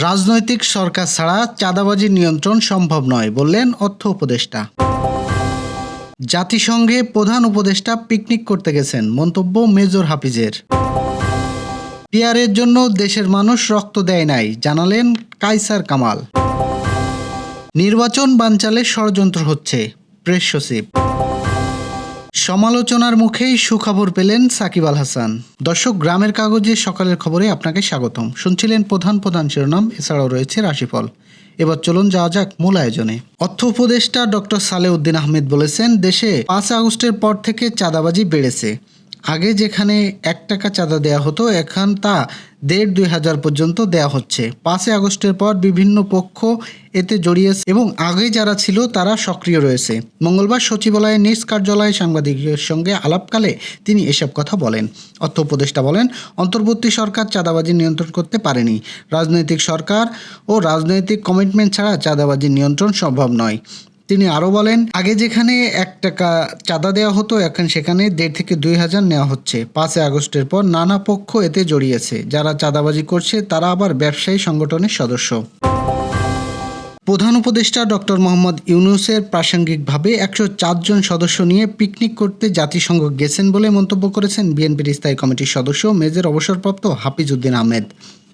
রাজনৈতিক সরকার ছাড়া চাঁদাবাজি নিয়ন্ত্রণ সম্ভব নয়, বললেন অর্থ উপদেষ্টা। জাতিসংঘে প্রধান উপদেষ্টা পিকনিক করতে গেছেন, মন্তব্য মেজর হাফিজের। পিয়ারের জন্য দেশের মানুষ রক্ত দেয় নাই, জানালেন কাইসার কামাল। নির্বাচন বানচালে ষড়যন্ত্র হচ্ছে, প্রেস সচিব। সমালোচনার মুখেই সুখবর পেলেন সাকিব আল হাসান। দর্শক, গ্রামের কাগজে সকালের খবরে আপনাকে স্বাগতম। শুনছিলেন প্রধান প্রধান শিরোনাম, এছাড়াও রয়েছে রাশিফল। এবার চলুন যাওয়া যাক মূল আয়োজনে। অর্থ উপদেষ্টা ডক্টর সালেউদ্দিন আহমেদ বলেছেন, দেশে পাঁচ আগস্টের পর থেকে চাঁদাবাজি বেড়েছে। আগে যেখানে এক টাকা চাঁদা দেওয়া হতো, এখন তা দেড় দুই হাজার পর্যন্ত দেওয়া হচ্ছে। পাঁচই আগস্টের পর বিভিন্ন পক্ষ এতে জড়িয়েছে এবং আগে যারা ছিল তারা সক্রিয় রয়েছে। মঙ্গলবার সচিবালয়ে নিজ কার্যালয়ে সাংবাদিকদের সঙ্গে আলাপকালে তিনি এসব কথা বলেন। অর্থ উপদেষ্টা বলেন, অন্তর্বর্তী সরকার চাঁদাবাজি নিয়ন্ত্রণ করতে পারেনি। রাজনৈতিক সরকার ও রাজনৈতিক কমিটমেন্ট ছাড়া চাঁদাবাজি নিয়ন্ত্রণ সম্ভব নয়। তিনি আরও বলেন, আগে যেখানে এক টাকা চাঁদা দেওয়া হতো, এখন সেখানে দেড় থেকে দুই হাজার নেওয়া হচ্ছে। পাঁচই আগস্টের পর নানা পক্ষ এতে জড়িয়েছে। যারা চাঁদাবাজি করছে, তারা আবার ব্যবসায়ী সংগঠনের সদস্য। প্রধান উপদেষ্টা ডক্টর মোহাম্মদ ইউনুসের প্রাসঙ্গিকভাবে একশো চারজন সদস্য নিয়ে পিকনিক করতে জাতিসংঘ গেছেন বলে মন্তব্য করেছেন বিএনপির স্থায়ী কমিটির সদস্য, মেজর অবসরপ্রাপ্ত হাফিজ উদ্দিন আহমেদ।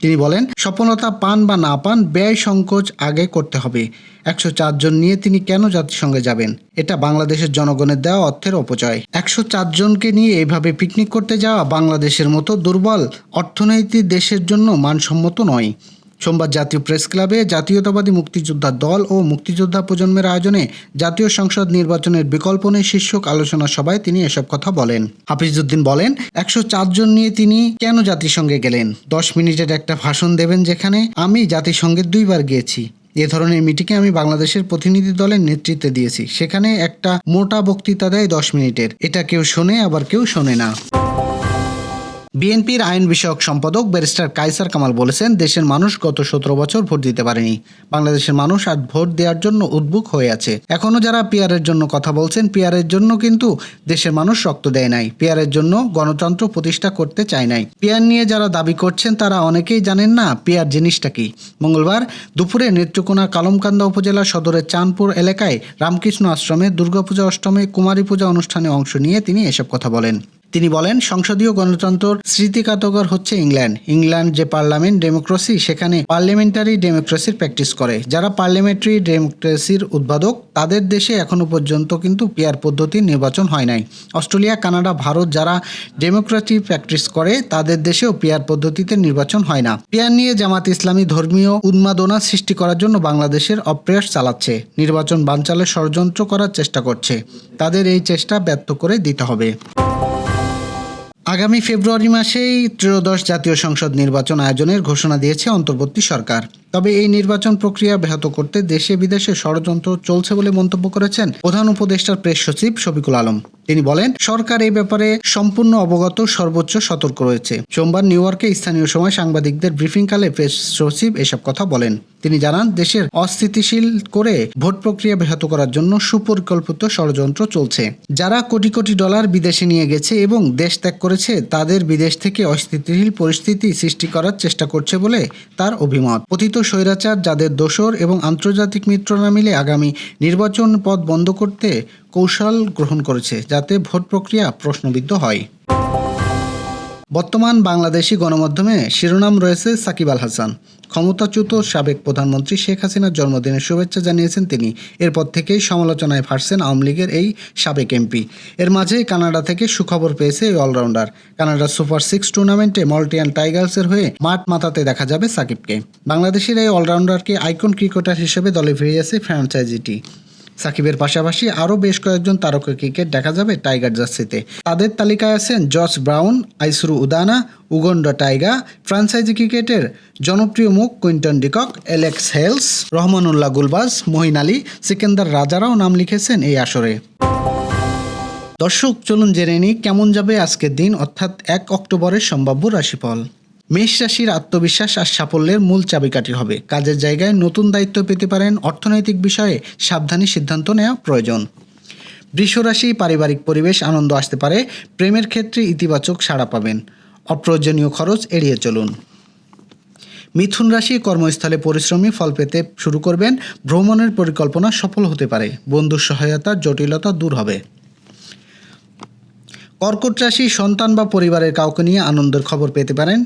তিনি বলেন, সফলতা পান বা না পান, ব্যয় সংকোচ আগে করতে হবে। একশো চারজন নিয়ে তিনি কেন জাতিসংঘে যাবেন? এটা বাংলাদেশের জনগণের দেওয়া অর্থের অপচয়। একশো চারজনকে নিয়ে এইভাবে পিকনিক করতে যাওয়া বাংলাদেশের মতো দুর্বল অর্থনৈতিক দেশের জন্য মানসম্মত নয়। সোমবার জাতীয় প্রেস ক্লাবে জাতীয়তাবাদী মুক্তিযোদ্ধা দল ও মুক্তিযোদ্ধা প্রজন্মের আয়োজনে জাতীয় সংসদ নির্বাচনের বিকল্প নেই শীর্ষক আলোচনা সভায় তিনি এসব কথা বলেন। হাফিজউদ্দিন বলেন, একশো চারজন নিয়ে তিনি কেন জাতিসংঘে গেলেন? দশ মিনিটের একটা ভাষণ দেবেন যেখানে, আমি জাতিসংঘে দুইবার গিয়েছি। এ ধরনের মিটিংয়ে আমি বাংলাদেশের প্রতিনিধি দলের নেতৃত্বে দিয়েছি। সেখানে একটা মোটা বক্তৃতা দেয় দশ মিনিটের। এটা কেউ শোনে, আবার কেউ শোনে না। বিএনপির আইন বিষয়ক সম্পাদক ব্যারিস্টার কাইসার কামাল বলেছেন, দেশের মানুষ গত সতেরো বছর ভোট দিতে পারেনি। বাংলাদেশের মানুষ আজ ভোট দেওয়ার জন্য উদ্বুক হয়ে আছে। এখনও যারা পিয়ারের জন্য কথা বলছেন পিয়ারের জন্য কিন্তু দেশের মানুষ রক্ত দেয় নাই। পিয়ারের জন্য গণতন্ত্র প্রতিষ্ঠা করতে চায় নাই। পিয়ার নিয়ে যারা দাবি করছেন, তারা অনেকেই জানেন না পিয়ার জিনিসটা কি। মঙ্গলবার দুপুরে নেত্রকোনা কালমকান্দা উপজেলা সদরের চাঁদপুর এলাকায় রামকৃষ্ণ আশ্রমে দুর্গাপূজা অষ্টমে কুমারী পূজা অনুষ্ঠানে অংশ নিয়ে তিনি এসব কথা বলেন। তিনি বলেন, সংসদীয় গণতন্ত্র স্মৃতিকাতকর হচ্ছে ইংল্যান্ড। ইংল্যান্ড যে পার্লামেন্ট ডেমোক্রেসি, সেখানে পার্লামেন্টারি ডেমোক্রেসির প্র্যাকটিস করে। যারা পার্লামেন্টারি ডেমোক্রেসির উদ্ভাবক তাদের দেশে এখনও পর্যন্ত কিন্তু পিয়ার পদ্ধতির নির্বাচন হয় নাই। অস্ট্রেলিয়া, কানাডা, ভারত যারা ডেমোক্রেটিক প্র্যাকটিস করে, তাদের দেশেও পিয়ার পদ্ধতিতে নির্বাচন হয় না। পিয়ার নিয়ে জামাত ইসলামী ধর্মীয় উন্মাদনা সৃষ্টি করার জন্য বাংলাদেশের অপ্রয়াস চালাচ্ছে। নির্বাচন বানচালে ষড়যন্ত্র করার চেষ্টা করছে। তাদের এই চেষ্টা ব্যর্থ করে দিতে হবে। আগামী ফেব্রুয়ারি মাসেই ত্রয়োদশ জাতীয় সংসদ নির্বাচন আয়োজনের ঘোষণা দিয়েছে অন্তর্বর্তী সরকার। তবে এই নির্বাচন প্রক্রিয়া ব্যাহত করতে দেশে বিদেশে ষড়যন্ত্র চলছে বলে মন্তব্য করেছেন প্রধান উপদেষ্টার প্রেস সচিব শফিকুল আলম। তিনি বলেন, সরকার এই ব্যাপারে সম্পূর্ণ অবগত, সর্বোচ্চ সতর্ক রয়েছে। সোমবার নিউ ইয়র্কে স্থানীয় সময় সাংবাদিকদের ব্রিফিংকালে প্রেস সচিব এসব কথা বলেন। তিনি জানান, দেশের অস্থিতিশীল করে ভোট প্রক্রিয়া ব্যাহত করার জন্য সুপরিকল্পিত ষড়যন্ত্র চলছে। যারা কোটি কোটি ডলার বিদেশে নিয়ে গেছে এবং দেশ ত্যাগ করেছে, তাদের বিদেশ থেকে অস্থিতিশীল পরিস্থিতি সৃষ্টি করার চেষ্টা করছে বলে তার অভিমত। পতিত স্বৈরাচার যাদের দোসর এবং আন্তর্জাতিক মিত্ররা মিলে আগামী নির্বাচন পথ বন্ধ করতে কৌশল গ্রহণ করেছে, যাতে ভোট প্রক্রিয়া প্রশ্নবিদ্ধ হয়। বর্তমান বাংলাদেশি গণমাধ্যমে শিরোনাম রয়েছে সাকিব আল হাসান। ক্ষমতাচ্যুত সাবেক প্রধানমন্ত্রী শেখ হাসিনার জন্মদিনের শুভেচ্ছা জানিয়েছেন তিনি। এরপর থেকেই সমালোচনায় ফাটছেন আওয়ামী লীগের এই সাবেক এমপি। এর মাঝেই কানাডা থেকে সুখবর পেয়েছে এই অলরাউন্ডার। কানাডার সুপার সিক্স টুর্নামেন্টে মল্টিয়ান টাইগার্সের হয়ে মাঠ মাতাতে দেখা যাবে সাকিবকে। বাংলাদেশের এই অলরাউন্ডারকে আইকন ক্রিকেটার হিসেবে দলে ফিরিয়েছে ফ্র্যাঞ্চাইজিটি। সাকিবের পাশাপাশি আরও বেশ কয়েকজন তারকা ক্রিকেট দেখা যাবে টাইগার জার্সিতে। তাদের তালিকায় আছেন জর্জ ব্রাউন, আইসরু উদানা, উগন্ডা টাইগা ফ্রান্সাইজি ক্রিকেটের জনপ্রিয় মুখ Quinton de Kock Alex Hales, Rahmanullah Gurbaz, Moeen Ali, Sikandar রাজারাও নাম লিখেছেন এই আসরে। দর্শক, চলুন জেনে নিই কেমন যাবে আজকের দিন, অর্থাৎ এক অক্টোবরের সম্ভাব্য রাশিফল। মেষ রাশির আত্মবিশ্বাস আর সাফল্যের মূল চাবিকাঠি হবে। কাজের জায়গায় নতুন দায়িত্ব পেতে পারেন, অর্থনৈতিক বিষয়ে সাবধানী সিদ্ধান্ত নেওয়া প্রয়োজন। বৃষরাশি পারিবারিক পরিবেশ আনন্দ আসতে পারে, প্রেমের ক্ষেত্রে ইতিবাচক সাড়া পাবেন। অপ্রয়োজনীয় খরচ এড়িয়ে চলুন। মিথুন রাশি কর্মস্থলে পরিশ্রমী ফল পেতে শুরু করবেন, ভ্রমণের পরিকল্পনা সফল হতে পারে বন্ধুর সহায়তা জটিলতা দূর হবে। কর্কট রাশি সন্তান বা পরিবারের কাউকে নিয়ে আনন্দের খবর পেতে পারেন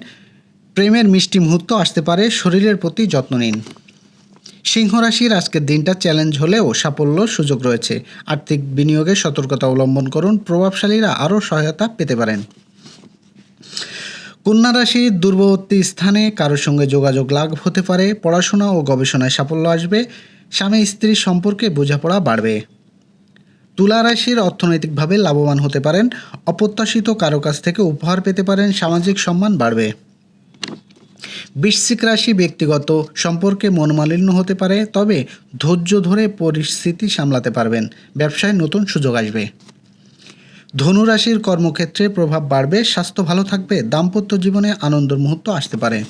প্রেমের মিষ্টি মুহূর্ত আসতে পারে, শরীরের প্রতি যত্ন নিন। সিংহ রাশির আজকের দিনটা চ্যালেঞ্জ হলেও সাফল্য সুযোগ রয়েছে। আর্থিক বিনিয়োগে সতর্কতা অবলম্বন করুন, প্রভাবশালীরা আরও সহায়তা পেতে পারেন। কন্যা রাশির দূরবর্তী স্থানে কারোর সঙ্গে যোগাযোগ লাভ হতে পারে, পড়াশোনা ও গবেষণায় সাফল্য আসবে, স্বামী স্ত্রীর সম্পর্কে বোঝাপড়া বাড়বে। তুলা রাশির অর্থনৈতিকভাবে লাভবান হতে পারেন, অপ্রত্যাশিত কারও কাছ থেকে উপহার পেতে পারেন, সামাজিক সম্মান বাড়বে। বৃশ্চিক রাশি ব্যক্তিগত সম্পর্কে মনোমালিন্য হতে পারে, তবে ধৈর্য ধরে পরিস্থিতি সামলাতে পারবেন। ব্যবসায় নতুন সুযোগ আসবে। ধনু রাশির কর্মক্ষেত্রে প্রভাব বাড়বে, স্বাস্থ্য ভালো থাকবে, দাম্পত্য জীবনে আনন্দের মুহূর্ত আসতে পারে।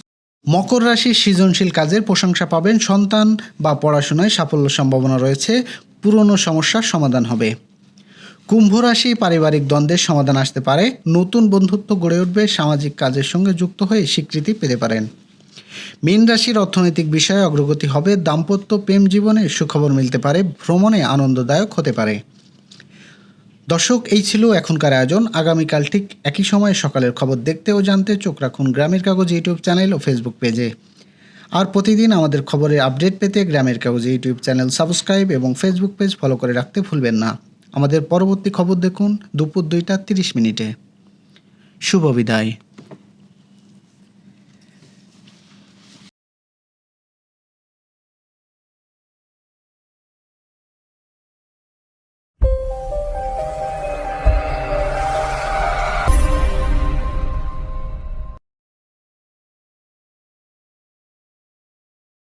মকর রাশির সৃজনশীল কাজের প্রশংসা পাবেন, সন্তান বা পড়াশোনায় সাফল্য সম্ভাবনা রয়েছে, পুরনো সমস্যার সমাধান হবে। কুম্ভ রাশি পারিবারিক দ্বন্দ্বের সমাধান আসতে পারে, নতুন বন্ধুত্ব গড়ে উঠবে, সামাজিক কাজের সঙ্গে যুক্ত হয়ে স্বীকৃতি পেতে পারেন। মীন রাশির অর্থনৈতিক বিষয়ে অগ্রগতি হবে, দাম্পত্য প্রেম জীবনে সুখবর মিলতে পারে, ভ্রমণে আনন্দদায়ক হতে পারে। দর্শক, এই ছিল এখনকার আয়োজন। আগামীকাল ঠিক একই সময়ে সকালের খবর দেখতে ও জানতে চোখ রাখুন গ্রামের কাগজ ইউটিউব চ্যানেল ও ফেসবুক পেজে। আর প্রতিদিন আমাদের খবরের আপডেট পেতে গ্রামের কাগজ ইউটিউব চ্যানেল সাবস্ক্রাইব এবং ফেসবুক পেজ ফলো করে রাখতে ভুলবেন না। আমাদের পরবর্তী খবর দেখুন দুপুর দুইটা তিরিশ মিনিটে। শুভ বিদায়।